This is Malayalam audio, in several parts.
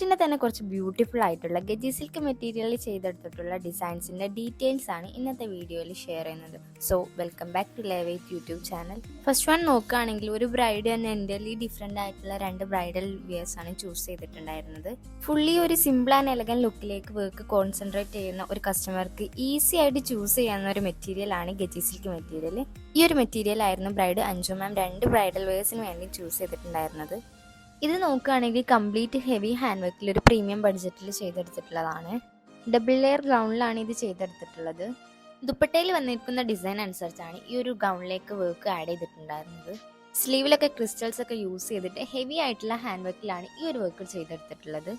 വൈറ്റിന്റെ തന്നെ കുറച്ച് ബ്യൂട്ടിഫുൾ ആയിട്ടുള്ള ഗജി സിൽക്ക് മെറ്റീരിയലിൽ ചെയ്തെടുത്തിട്ടുള്ള ഡിസൈൻസിന്റെ ഡീറ്റെയിൽസ് ആണ് ഇന്നത്തെ വീഡിയോയിൽ ഷെയർ ചെയ്യുന്നത്. സോ വെൽക്കം ബാക്ക് ടു ലെവൈറ്റ് യൂട്യൂബ് ചാനൽ ഫസ്റ്റ് വൺ നോക്കുകയാണെങ്കിൽ ഒരു ബ്രൈഡ് തന്നെ എന്റെ ഡിഫറെന്റ് ആയിട്ടുള്ള രണ്ട് ബ്രൈഡൽ വിയേഴ്സ് ആണ് ചൂസ് ചെയ്തിട്ടുണ്ടായിരുന്നത്. ഫുള്ളി ഒരു സിമ്പിൾ ആൻഡ് എലഗൻ ലുക്കിലേക്ക് വർക്ക് കോൺസെൻട്രേറ്റ് ചെയ്യുന്ന ഒരു കസ്റ്റമർക്ക് ഈസി ആയിട്ട് ചൂസ് ചെയ്യാവുന്ന ഒരു മെറ്റീരിയൽ ആണ് ഗജി സിൽക്ക് മെറ്റീരിയൽ ഈ ഒരു മെറ്റീരിയൽ ആയിരുന്നു ബ്രൈഡ് അഞ്ചു മാം രണ്ട് ബ്രൈഡൽ വെയേഴ്സിന് വേണ്ടി ചൂസ് ചെയ്തിട്ടുണ്ടായിരുന്നത്. ഇത് നോക്കുകയാണെങ്കിൽ കംപ്ലീറ്റ് ഹെവി ഹാൻഡ് വർക്കിൽ ഒരു പ്രീമിയം ബഡ്ജറ്റിൽ ചെയ്തെടുത്തിട്ടുള്ളതാണ്. ഡബിൾ ലെയർ ഗൗണിലാണ് ഇത് ചെയ്തെടുത്തിട്ടുള്ളത്. ദുപ്പട്ടയിൽ വന്നിരിക്കുന്ന ഡിസൈൻ അനുസരിച്ചാണ് ഈ ഒരു ഗൗണിലേക്ക് വർക്ക് ആഡ് ചെയ്തിട്ടുണ്ടായിരുന്നത്. സ്ലീവിലൊക്കെ ക്രിസ്റ്റൽസ് ഒക്കെ യൂസ് ചെയ്തിട്ട് ഹെവി ആയിട്ടുള്ള ഹാൻഡ് വർക്കിലാണ് ഈ ഒരു വർക്ക് ചെയ്തെടുത്തിട്ടുള്ളത്.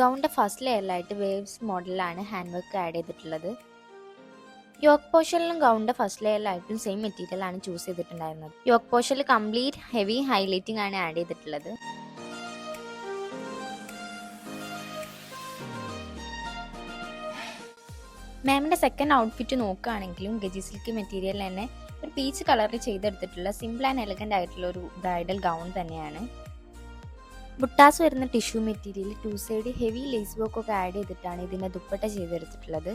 ഗൗണിന്റെ ഫസ്റ്റ് ലെയറിലായിട്ട് വേവ്സ് മോഡലിലാണ് ഹാൻഡ് വർക്ക് ആഡ് ചെയ്തിട്ടുള്ളത്. യോക്ക് പോഷനിലും ഗൗണിന്റെ ഫസ്റ്റ് ലെയറിലായിട്ടും സെയിം മെറ്റീരിയൽ ആണ് ചൂസ് ചെയ്തിട്ടുണ്ടായിരുന്നത്. യോക്ക് പോഷനിൽ കംപ്ലീറ്റ് ഹെവി ഹൈലൈറ്റിംഗ് ആണ് ആഡ് ചെയ്തിട്ടുള്ളത്. മാമിന്റെ സെക്കൻഡ് ഔട്ട്ഫിറ്റ് നോക്കുകയാണെങ്കിലും ഗജി സിൽക്ക് മെറ്റീരിയൽ തന്നെ ഒരു പീച്ച് കളറിൽ ചെയ്തെടുത്തിട്ടുള്ള സിമ്പിൾ ആൻഡ് എലഗന്റ് ആയിട്ടുള്ള ഒരു ബ്രൈഡൽ ഗൗൺ തന്നെയാണ്. ബുട്ടാസ് വരുന്ന tissue material two side heavy lace work ഒക്കെ ആഡ് ചെയ്തിട്ടാണ് ഇതിന്റെ ദുപ്പട്ട ചെയ്തെടുത്തിട്ടുള്ളത്.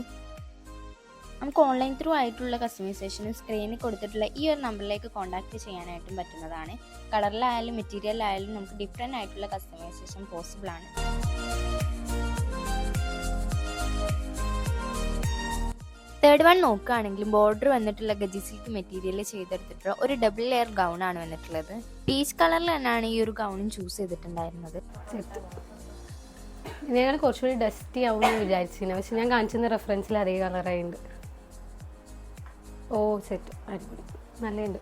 നമുക്ക് ഓൺലൈൻ ത്രൂ ആയിട്ടുള്ള കസ്റ്റമൈസേഷനും സ്ക്രീനിൽ കൊടുത്തിട്ടുള്ള ഈ ഒരു നമ്പറിലേക്ക് കോൺടാക്ട് ചെയ്യാനായിട്ടും പറ്റുന്നതാണ്. കളറിലായാലും മെറ്റീരിയലായാലും നമുക്ക് ഡിഫറെന്റ് ആയിട്ടുള്ള കസ്റ്റമൈസേഷൻ പോസിബിൾ ആണ്. തേർഡ് വൺ നോക്കുകയാണെങ്കിൽ ബോർഡർ വന്നിട്ടുള്ള ഗജി സിൽക്ക് മെറ്റീരിയൽ ചെയ്തെടുത്തിട്ടുള്ള ഒരു ഡബിൾ ലെയർ ഗൗൺ ആണ് വന്നിട്ടുള്ളത്. പീച്ച് കളറിൽ തന്നെയാണ് ഈ ഒരു ഗൗണും ചൂസ് ചെയ്തിട്ടുണ്ടായിരുന്നത്. ഇതിനേക്കാൾ കുറച്ചുകൂടി ഡസ്റ്റി ആവും എന്ന് വിചാരിച്ചിരുന്നു. പക്ഷെ ഞാൻ കാണിച്ചിരുന്ന റെഫറൻസിൽ അതേ കളറായിട്ടുണ്ട് ഓ സെറ്റ് അടിപൊളി. നല്ലുണ്ട്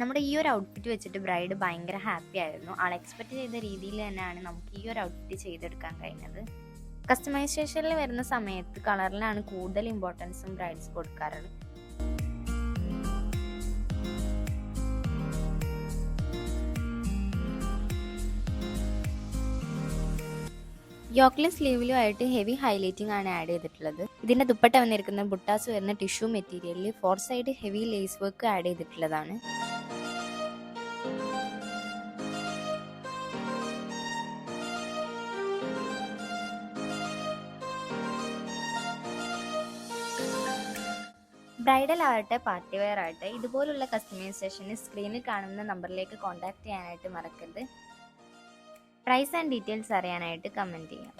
നമ്മുടെ ഈ ഒരു ഔട്ട്ഫിറ്റ് വെച്ചിട്ട് ബ്രൈഡ് ഭയങ്കര ഹാപ്പി ആയിരുന്നു. ആൾ എക്സ്പെക്ട് ചെയ്ത രീതിയിൽ തന്നെയാണ് നമുക്ക് ഈ ഒരു ഔട്ട്ഫിറ്റ് ചെയ്തെടുക്കാൻ കഴിഞ്ഞത്. കസ്റ്റമൈസേഷനിൽ വരുന്ന സമയത്ത് കളറിലാണ് കൂടുതൽ ഇമ്പോർട്ടൻസും ബ്രൈഡ്സ് കൊടുക്കാറുള്ളത്. യോക്ലിൻ സ്ലീവിലും ആയിട്ട് ഹെവി ഹൈലൈറ്റിംഗ് ആണ് ആഡ് ചെയ്തിട്ടുള്ളത്. ഇതിന്റെ ദുപ്പട്ട വന്നിരിക്കുന്ന ബുട്ടാസ് വരുന്ന ടിഷ്യൂ മെറ്റീരിയലിൽ four side heavy lace work add ചെയ്തിട്ടുള്ളതാണ്. ബ്രൈഡൽ ആവട്ടെ പാർട്ടി വെയർ ആവട്ടെ ഇതുപോലുള്ള കസ്റ്റമൈസേഷന് സ്ക്രീനിൽ കാണുന്ന നമ്പറിലേക്ക് കോൺടാക്ട് ചെയ്യാനായിട്ട് മറക്കരുത്. പ്രൈസ് ആൻഡ് ഡീറ്റെയിൽസ് അറിയാനായിട്ട് കമന്റ് ചെയ്യാം.